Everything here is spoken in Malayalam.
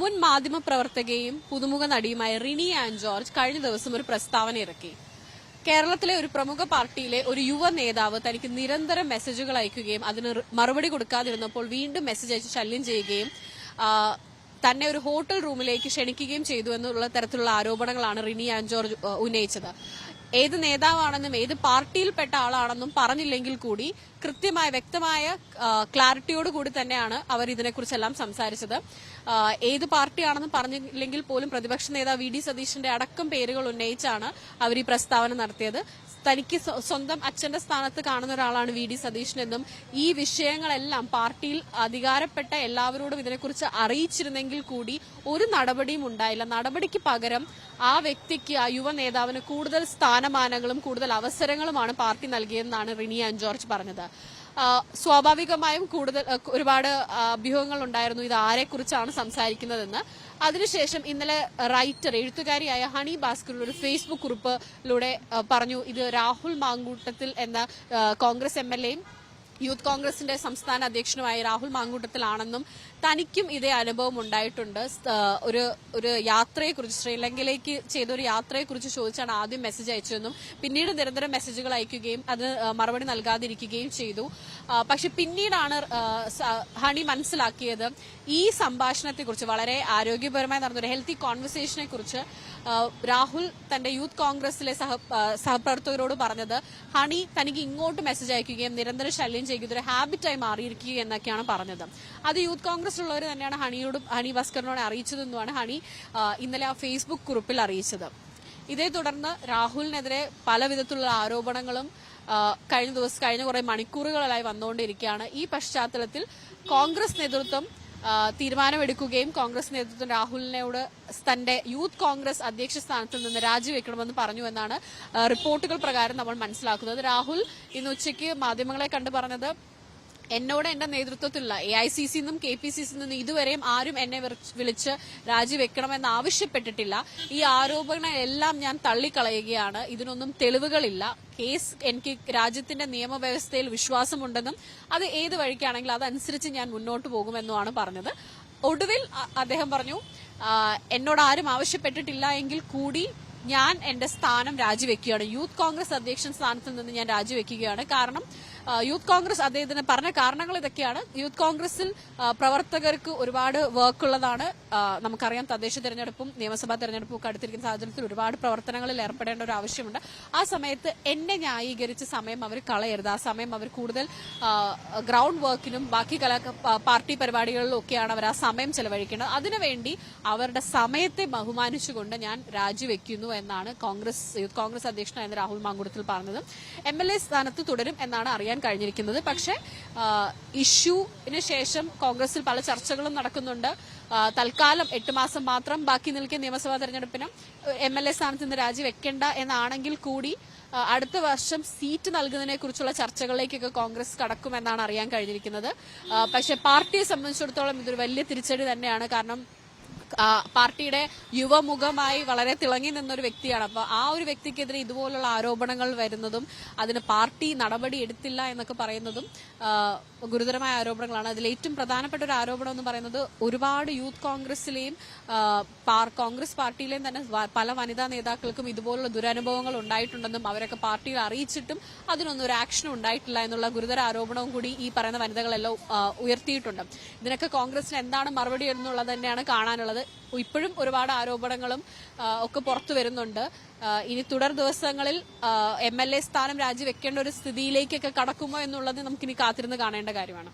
മുൻ മാധ്യമ പ്രവർത്തകയും പുതുമുഖ നടിയുമായ റിനി ആൻഡ് ജോർജ് കഴിഞ്ഞ ദിവസം ഒരു പ്രസ്താവന ഇറക്കി. കേരളത്തിലെ ഒരു പ്രമുഖ പാർട്ടിയിലെ ഒരു യുവ നേതാവ് തനിക്ക് നിരന്തരം മെസ്സേജുകൾ അയക്കുകയും അതിന് മറുപടി കൊടുക്കാതിരുന്നപ്പോൾ വീണ്ടും മെസ്സേജ് അയച്ച് ശല്യം ചെയ്യുകയും തന്നെ ഒരു ഹോട്ടൽ റൂമിലേക്ക് ക്ഷണിക്കുകയും ചെയ്തു എന്നുള്ള തരത്തിലുള്ള ആരോപണങ്ങളാണ് റിനി ആൻഡ് ജോർജ് ഉന്നയിച്ചത്. ഏത് നേതാവാണെന്നും ഏത് പാർട്ടിയിൽപ്പെട്ട ആളാണെന്നും പറഞ്ഞില്ലെങ്കിൽ കൂടി കൃത്യമായ വ്യക്തമായ ക്ലാരിറ്റിയോട് കൂടി തന്നെയാണ് അവർ ഇതിനെക്കുറിച്ചെല്ലാം സംസാരിച്ചത്. ഏത് പാർട്ടിയാണെന്ന് പറഞ്ഞില്ലെങ്കിൽ പോലും പ്രതിപക്ഷ നേതാവ് വി ഡി അടക്കം പേരുകൾ ഉന്നയിച്ചാണ് അവർ ഈ പ്രസ്താവന നടത്തിയത്. തനിക്ക് സ്വന്തം അച്ഛന്റെ സ്ഥാനത്ത് കാണുന്ന ഒരാളാണ് വി ഡി സതീശനെന്നും ഈ വിഷയങ്ങളെല്ലാം പാർട്ടിയിൽ അധികാരപ്പെട്ട എല്ലാവരോടും ഇതിനെക്കുറിച്ച് അറിയിച്ചിരുന്നെങ്കിൽ കൂടി ഒരു നടപടിയും ഉണ്ടായില്ല. നടപടിക്ക് പകരം ആ വ്യക്തിക്ക് ആ യുവ നേതാവിന് കൂടുതൽ സ്ഥാനമാനങ്ങളും കൂടുതൽ അവസരങ്ങളുമാണ് പാർട്ടി നൽകിയതെന്നാണ് റിനി ആൻഡ് ജോർജ് പറഞ്ഞത്. സ്വാഭാവികമായും കൂടുതൽ ഒരുപാട് അഭ്യൂഹങ്ങൾ ഉണ്ടായിരുന്നു ഇത് ആരെക്കുറിച്ചാണ് സംസാരിക്കുന്നതെന്ന്. അതിനുശേഷം ഇന്നലെ റൈറ്റർ എഴുത്തുകാരിയായ ഹണി ഭാസ്കർ ഒരു ഫേസ്ബുക്ക് കുറിപ്പിലൂടെ പറഞ്ഞു ഇത് രാഹുൽ മാങ്കൂട്ടത്തിൽ എന്ന കോൺഗ്രസ് എം എൽ എയും യൂത്ത് കോൺഗ്രസിന്റെ സംസ്ഥാന അധ്യക്ഷനുമായ രാഹുൽ മാങ്കൂട്ടത്തിലാണെന്നും തനിക്കും ഇതേ അനുഭവം ഉണ്ടായിട്ടുണ്ട്. ഒരു ഒരു യാത്രയെക്കുറിച്ച് ശ്രീലങ്കയിലേക്ക് ചെയ്ത ഒരു യാത്രയെക്കുറിച്ച് ചോദിച്ചാണ് ആദ്യം മെസ്സേജ് അയച്ചതെന്നും പിന്നീട് നിരന്തരം മെസ്സേജുകൾ അയക്കുകയും അത് മറുപടി നൽകാതിരിക്കുകയും ചെയ്തു. പക്ഷെ പിന്നീടാണ് ഹണി മനസ്സിലാക്കിയത് ഈ സംഭാഷണത്തെക്കുറിച്ച് വളരെ ആരോഗ്യപരമായി നടന്ന ഒരു ഹെൽത്തി കോൺവെർസേഷനെ കുറിച്ച് ആ, രാഹുൽ തന്റെ യൂത്ത് കോൺഗ്രസിലെ സഹ സഹപ്രവർത്തകരോട് പറഞ്ഞത് ഹണി തനിക്ക് ഇങ്ങോട്ട് മെസ്സേജ് അയക്കുകയും നിരന്തരം ശല്യം ചെയ്യുക ഇതൊരു ഹാബിറ്റായി മാറിയിരിക്കുക എന്നൊക്കെയാണ് പറഞ്ഞത്. അത് യൂത്ത് കോൺഗ്രസിലുള്ളവർ തന്നെയാണ് ഹണിയോട് ഹണി ഭാസ്കറിനോട് അറിയിച്ചതെന്നുമാണ് ഹണി ഇന്നലെ ആ ഫേസ്ബുക്ക് കുറിപ്പിൽ അറിയിച്ചത്. ഇതേ തുടർന്ന് രാഹുലിനെതിരെ പല വിധത്തിലുള്ള ആരോപണങ്ങളും കഴിഞ്ഞ ദിവസം കഴിഞ്ഞ കുറെ മണിക്കൂറുകളായി വന്നുകൊണ്ടിരിക്കുകയാണ്. ഈ പശ്ചാത്തലത്തിൽ കോൺഗ്രസ് നേതൃത്വം തീരുമാനമെടുക്കുകയും കോൺഗ്രസ് നേതൃത്വം രാഹുലിനോട് തന്റെ യൂത്ത് കോൺഗ്രസ് അധ്യക്ഷ സ്ഥാനത്ത് നിന്ന് രാജിവെക്കണമെന്ന് പറഞ്ഞു എന്നാണ് റിപ്പോർട്ടുകൾ പ്രകാരം നമ്മൾ മനസ്സിലാക്കുന്നത്. രാഹുൽ ഇന്ന് ഉച്ചയ്ക്ക് മാധ്യമങ്ങളെ കണ്ടു പറഞ്ഞത് എന്നോട് എന്റെ നേതൃത്വത്തിലുള്ള എ ഐ സി സി നിന്നും കെ പി സി സി നിന്നും ഇതുവരെയും ആരും എന്നെ വിളിച്ച് രാജിവെക്കണമെന്ന് ആവശ്യപ്പെട്ടിട്ടില്ല. ഈ ആരോപണങ്ങളെല്ലാം ഞാൻ തള്ളിക്കളയുകയാണ്. ഇതിനൊന്നും തെളിവുകളില്ല. കേസ് എനിക്ക് രാജ്യത്തിന്റെ നിയമവ്യവസ്ഥയിൽ വിശ്വാസമുണ്ടെന്നും അത് ഏത് വഴിക്കാണെങ്കിലും അതനുസരിച്ച് ഞാൻ മുന്നോട്ട് പോകുമെന്നുമാണ് പറഞ്ഞത്. ഒടുവിൽ അദ്ദേഹം പറഞ്ഞു എന്നോട് ആരും ആവശ്യപ്പെട്ടിട്ടില്ല എങ്കിൽ കൂടി ഞാൻ എന്റെ സ്ഥാനം രാജിവെക്കുകയാണ്. യൂത്ത് കോൺഗ്രസ് അധ്യക്ഷൻ സ്ഥാനത്ത് നിന്ന് ഞാൻ രാജിവെക്കുകയാണ്. കാരണം യൂത്ത് കോൺഗ്രസ് അദ്ദേഹത്തിന് പറഞ്ഞ കാരണങ്ങൾ ഇതൊക്കെയാണ്. യൂത്ത് കോൺഗ്രസിൽ പ്രവർത്തകർക്ക് ഒരുപാട് വർക്ക് ഉള്ളതാണ്. നമുക്കറിയാം തദ്ദേശ തെരഞ്ഞെടുപ്പും നിയമസഭാ തെരഞ്ഞെടുപ്പും ഒക്കെ അടുത്തിരിക്കുന്ന സാഹചര്യത്തിൽ ഒരുപാട് പ്രവർത്തനങ്ങളിൽ ഏർപ്പെടേണ്ട ഒരു ആവശ്യമുണ്ട്. ആ സമയത്ത് എന്നെ ന്യായീകരിച്ച സമയം അവർ കളയരുത്. ആ സമയം അവർ കൂടുതൽ ഗ്രൗണ്ട് വർക്കിനും ബാക്കി കലാ പാർട്ടി പരിപാടികളിലും ഒക്കെയാണ് അവർ ആ സമയം ചെലവഴിക്കേണ്ടത്. അതിനുവേണ്ടി അവരുടെ സമയത്തെ ബഹുമാനിച്ചുകൊണ്ട് ഞാൻ രാജിവെക്കുന്നു എന്നാണ് കോൺഗ്രസ് യൂത്ത് കോൺഗ്രസ് അധ്യക്ഷനായ രാഹുൽ മാങ്കുടത്തിൽ പറഞ്ഞത്. എം എൽ എ സ്ഥാനത്ത് തുടരും എന്നാണ് അറിയാൻ കഴിഞ്ഞിരിക്കുന്നത്. പക്ഷേ ഇഷ്യൂവിന് ശേഷം കോൺഗ്രസിൽ പല ചർച്ചകളും നടക്കുന്നുണ്ട്. തൽക്കാലം എട്ട് മാസം മാത്രം ബാക്കി നിൽക്കുന്ന നിയമസഭാ തെരഞ്ഞെടുപ്പിനും എം എൽ എ സ്ഥാനത്ത് നിന്ന് രാജിവെക്കേണ്ട എന്നാണെങ്കിൽ കൂടി അടുത്ത വർഷം സീറ്റ് നൽകുന്നതിനെ കുറിച്ചുള്ള ചർച്ചകളിലേക്കൊക്കെ കോൺഗ്രസ് കടക്കുമെന്നാണ് അറിയാൻ കഴിഞ്ഞിരിക്കുന്നത്. പക്ഷെ പാർട്ടിയെ സംബന്ധിച്ചിടത്തോളം ഇതൊരു വലിയ തിരിച്ചടി തന്നെയാണ്. കാരണം പാർട്ടിയുടെ യുവമുഖമായി വളരെ തിളങ്ങി നിന്നൊരു വ്യക്തിയാണ്. അപ്പൊ ആ ഒരു വ്യക്തിക്കെതിരെ ഇതുപോലുള്ള ആരോപണങ്ങൾ വരുന്നതും അതിന് പാർട്ടി നടപടി എടുത്തില്ല എന്നൊക്കെ പറയുന്നതും ഗുരുതരമായ ആരോപണങ്ങളാണ്. അതിൽ ഏറ്റവും പ്രധാനപ്പെട്ട ഒരു ആരോപണം എന്ന് പറയുന്നത് ഒരുപാട് യൂത്ത് കോൺഗ്രസിലെയും കോൺഗ്രസ് പാർട്ടിയിലെയും തന്നെ പല വനിതാ നേതാക്കൾക്കും ഇതുപോലുള്ള ദുരനുഭവങ്ങൾ ഉണ്ടായിട്ടുണ്ടെന്നും അവരൊക്കെ പാർട്ടിയിൽ അറിയിച്ചിട്ടും അതിനൊന്നും ഒരു ആക്ഷനും ഉണ്ടായിട്ടില്ല എന്നുള്ള ഗുരുതര ആരോപണവും കൂടി ഈ പറയുന്ന വനിതകളെല്ലാം ഉയർത്തിയിട്ടുണ്ട്. ഇതിനൊക്കെ കോൺഗ്രസിന് എന്താണ് മറുപടി എന്നുള്ളത് തന്നെയാണ് കാണാനുള്ളത്. ഇപ്പോഴും ഒരുപാട് ആരോപണങ്ങളും ഒക്കെ പുറത്തു വരുന്നുണ്ട്. ഇനി തുടർ ദിവസങ്ങളിൽ എം എൽ എ സ്ഥാനം രാജിവെക്കേണ്ട ഒരു സ്ഥിതിയിലേക്കൊക്കെ കടക്കുമോ എന്നുള്ളത് നമുക്കിനി കാത്തിരുന്ന് കാണേണ്ട കാര്യമാണ്.